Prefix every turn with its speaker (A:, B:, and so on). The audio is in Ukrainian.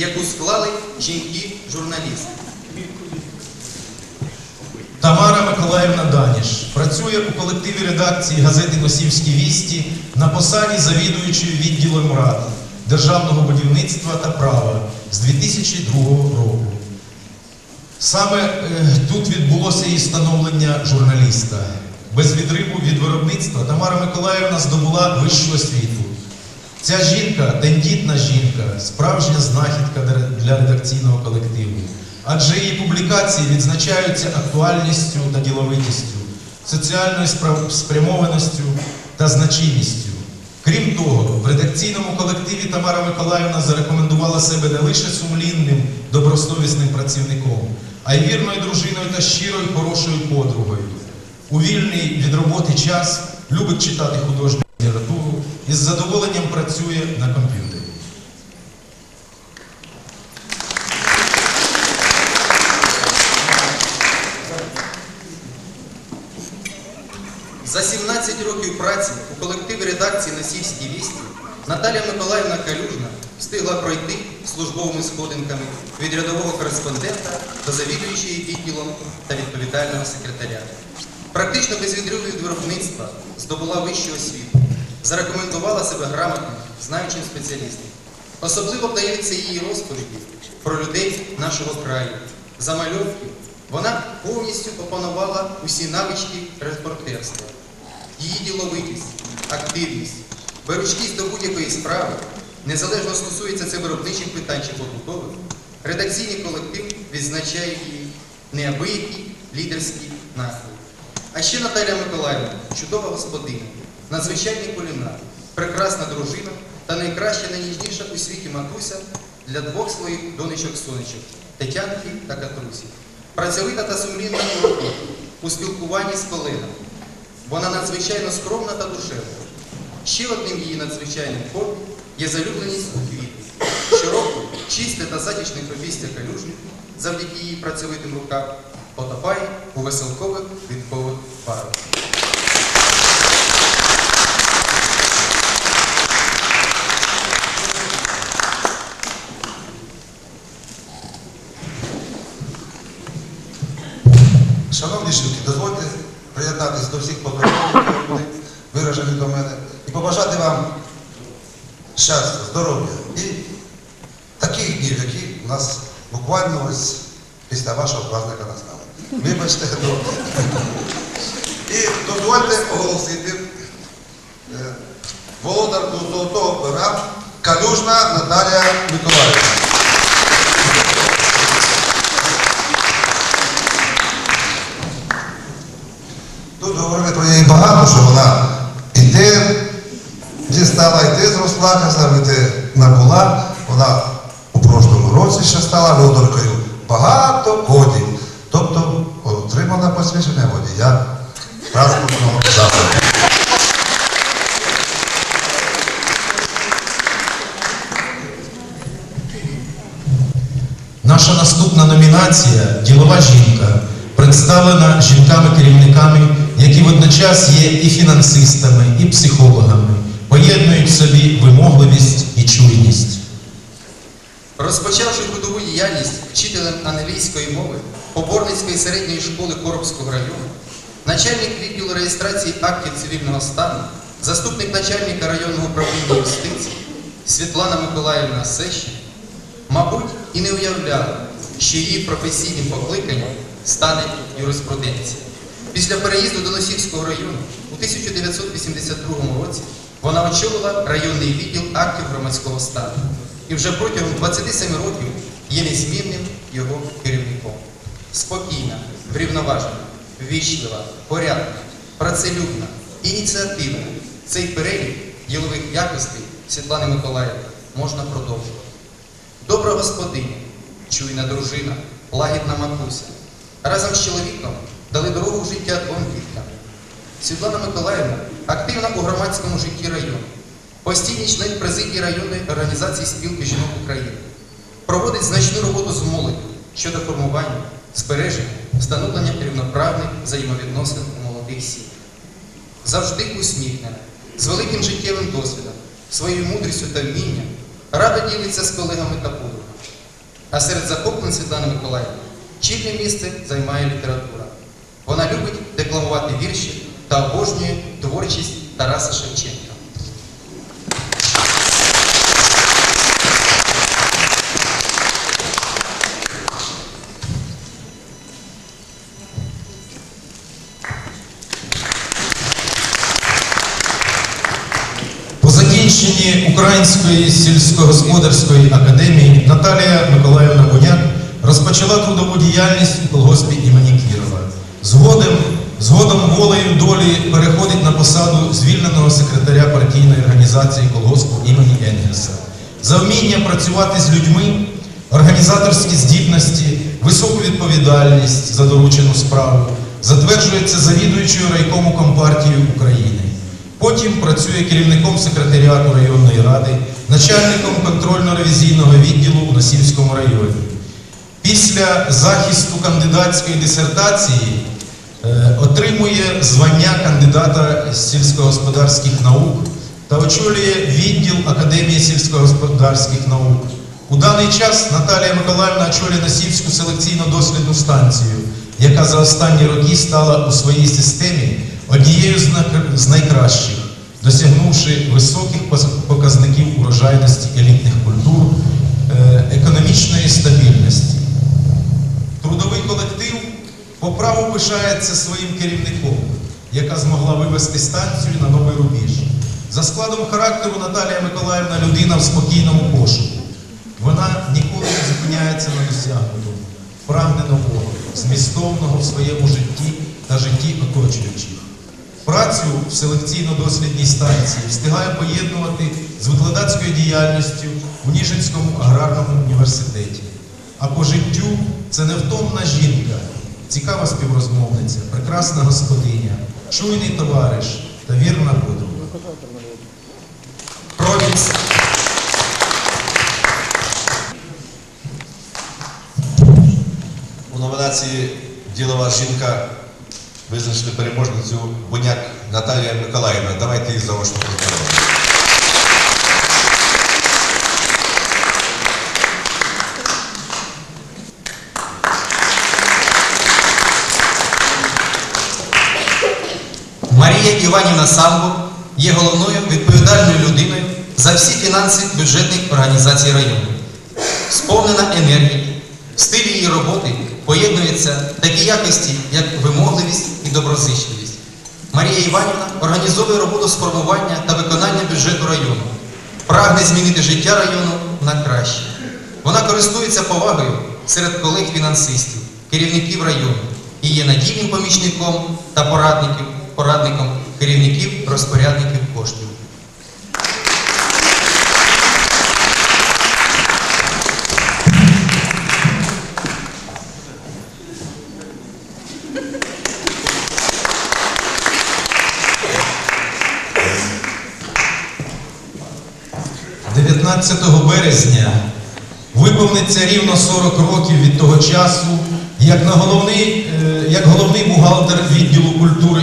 A: яку склали жінки-журналісти.
B: Тамара Миколаївна Даніш працює у колективі редакції газети Носівські вісті на посаді завідуючої відділом рад державного будівництва та права з 2002 року. Саме е, тут відбулося і становлення журналіста. Без відриву від виробництва Тамара Миколаївна здобула вищу освіту. Ця жінка тендітна жінка, справжня знахідка для- редакційного колективу. Адже її публікації відзначаються актуальністю та діловитістю, соціальною спрямованістю та значимістю. Крім того, в редакційному колективі Тамара Миколаївна зарекомендувала себе не лише сумлінним, добросовісним працівником, а й вірною дружиною та щирою хорошою подругою. У вільний від роботи час любить читати літературу і з задоволенням працює на комп'ютері.
A: За 17 років праці у колективі редакції Носівські вісті Наталія Миколаївна Калюжна встигла пройти службовими сходинками від рядового кореспондента до завідуючої відділом та відповідального секретаря. Практично без відриву від виробництва здобула вищу освіту, зарекомендувала себе грамотним, знаючим спеціалістом. Особливо вдаються її розповіді про людей нашого краю. Замальовки вона повністю опанувала усі навички репортерства. Її діловитість, активність, беручкість до будь-якої справи, незалежно стосується це виробничих питань чи побутових, редакційний колектив відзначає її неабиякий лідерський настрій. А ще Наталія Миколаївна, чудова господиня, надзвичайний кулінар, прекрасна дружина та найкраща, найніжніша у світі матуся для двох своїх донечок-сонечок Тетянки та Катрусі. Працьовита та сумлінна у роботі, у спілкуванні з колегами. Вона надзвичайно скромна та душевна. Ще одним її надзвичайним хобі є залюбленість у квіти. Щороку чисте та затічне кровістя калюжник завдяки її працьовитим рукам потопає у веселкових квіткових парах.
C: Шановні дозвольте приєднатися до всіх поздоровлень, які були виражені до мене, і побажати вам щастя, здоров'я і таких днів, які у нас буквально ось після вашого праздника настали. Вибачте, ну. І дозвольте оголосити е, володарку золотого пера Калюжна Наталія Миколаївна. Тут говорили про неї багато, що вона і те дістала, і те зросла, казав, і те набула. Вона у прошлому році ще стала володаркою багато кодів. Тобто отримала посвідчення водія транспортного засобу.
B: Наша наступна номінація Ділова жінка представлена жінками-керівниками, які водночас є і фінансистами, і психологами, поєднують в собі вимогливість і чуйність.
A: Розпочавши трудову діяльність вчителем англійської мови Поборницької середньої школи Коробського району, начальник відділу реєстрації актів цивільного стану, заступник начальника районного управління юстиції Світлана Миколаївна Сеща, мабуть, і не уявляла, що її професійним покликанням стане юриспруденція. Після переїзду до Носівського району у 1982 році вона очолила районний відділ актів громадського стану і вже протягом 27 років є незмінним його керівником. Спокійна, врівноважена, ввічлива, порядна, працелюбна, ініціативна. Цей перелік ділових якостей Світлани Миколаївни можна продовжувати. Добра господиня, чуйна дружина, лагідна матуся. Разом з чоловіком дали дорогу життя двом діткам. Світлана Миколаївна активна у громадському житті району, постійний член президії районної організації спілки жінок України. Проводить значну роботу з молоддю щодо формування, збереження, встановлення рівноправних взаємовідносин у молодих сім'ях. Завжди усміхнена, з великим життєвим досвідом, своєю мудрістю та вмінням, радо ділиться з колегами та подругами. А серед захоплень Світлани Миколаївни чільне місце займає література. Вона любить декламувати вірші та обожнює творчість Тараса Шевченка.
B: По закінченні Української сільськогосподарської академії Наталія Миколаївна Буняк розпочала трудову діяльність у колгоспі імені Кірова. Згодом, згодом волею долі переходить на посаду звільненого секретаря партійної організації колгоспу імені Енгельса. За вміння працювати з людьми, організаторські здібності, високу відповідальність за доручену справу затверджується завідуючою райкому Компартії України. Потім працює керівником секретаріату районної ради, начальником контрольно-ревізійного відділу у Носівському районі. Після захисту кандидатської дисертації отримує звання кандидата сільськогосподарських наук та очолює відділ Академії сільськогосподарських наук. У даний час Наталія Миколаївна очолює Носівську селекційно-дослідну станцію, яка за останні роки стала у своїй системі однією з найкращих, досягнувши високих показників урожайності елітних культур, е, економічної стабільності. Трудовий колектив по праву пишається своїм керівником, яка змогла вивести станцію на новий рубіж. За складом характеру Наталія Миколаївна людина в спокійному пошуку. Вона ніколи не зупиняється на досягнутому, прагне нового, змістовного в своєму житті та житті оточуючих. Працю в селекційно-дослідній станції встигає поєднувати з викладацькою діяльністю у Ніжинському аграрному університеті. А по життю це невтомна жінка, цікава співрозмовниця, прекрасна господиня, чуйний товариш та вірна подруга.
A: Провінс
D: У номінації Ділова жінка визначили переможницю Буняк Наталія Миколаївна. Давайте її заочно поздоровимо.
A: Марія Іванівна Самбо є головною відповідальною людиною за всі фінанси бюджетних організацій району. Сповнена енергії, в стилі її роботи поєднуються такі якості, як вимогливість і доброзичливість. Марія Іванівна організовує роботу з формування та виконання бюджету району, прагне змінити життя району на краще. Вона користується повагою серед колег-фінансистів, керівників району і є надійним помічником та порадників, порадником керівників розпорядників коштів.
B: – 19 березня виповниться рівно 40 років від того часу, як, на головний, е, як головний бухгалтер відділу культури